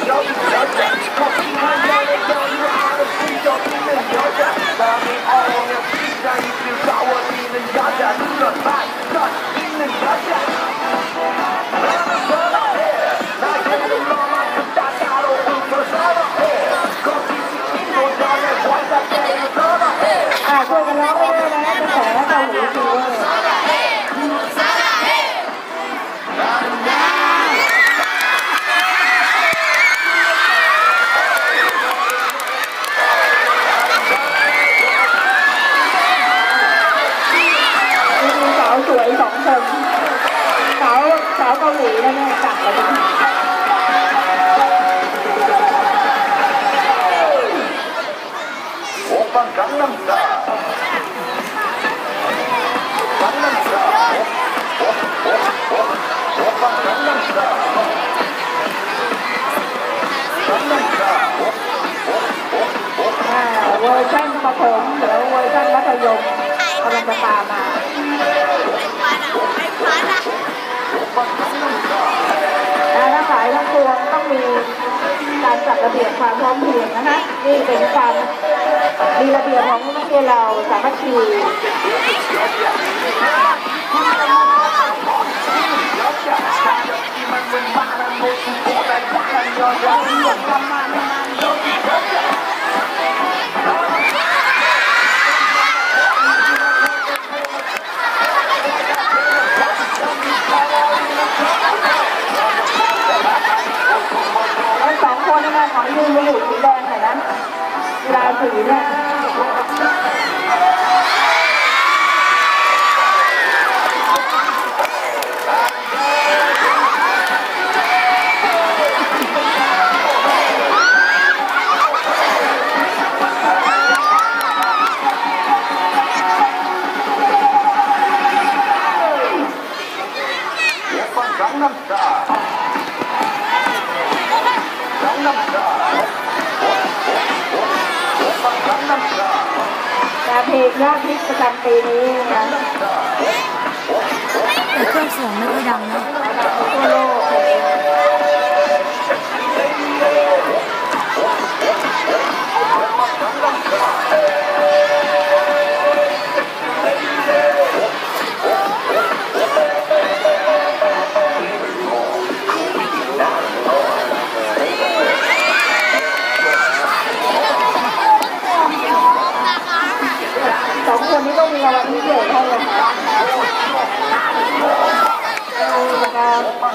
Don't, don't. หลีแล้วแม่กลับแล้วนะโอ้ปังกังนังตากังนังตาโอ้โอ้โอ้โอ้ปังกังนังตากังนังตาโอ้โอ้โอ้โอ้เวอร์ชันปฐมเดี๋ยวเวอร์ชันมัธยมกำลังจะตามมา Bye. มีการจัดระเบียบความพร้อมเพรียงนะคะนี่เป็นความมีระเบียบของนักเรียนเราสามัคคี ทั้งสองามยืนมาหยู่สีแดงหน่อยนะเวลาสีเนี่ย放上那啥。 แต่เพลงยอดฮิตประจำปีนี้นะแต่เครื่องเสียงไม่ค่อยดังนะทั่วโล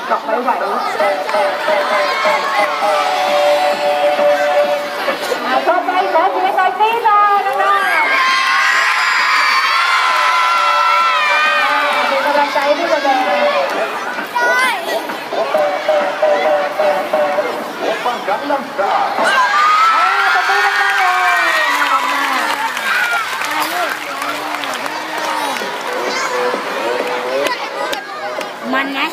กลับไม่ไหวอย่อยจ้าน้องๆเป็กำลังใจด้วยก็นเลย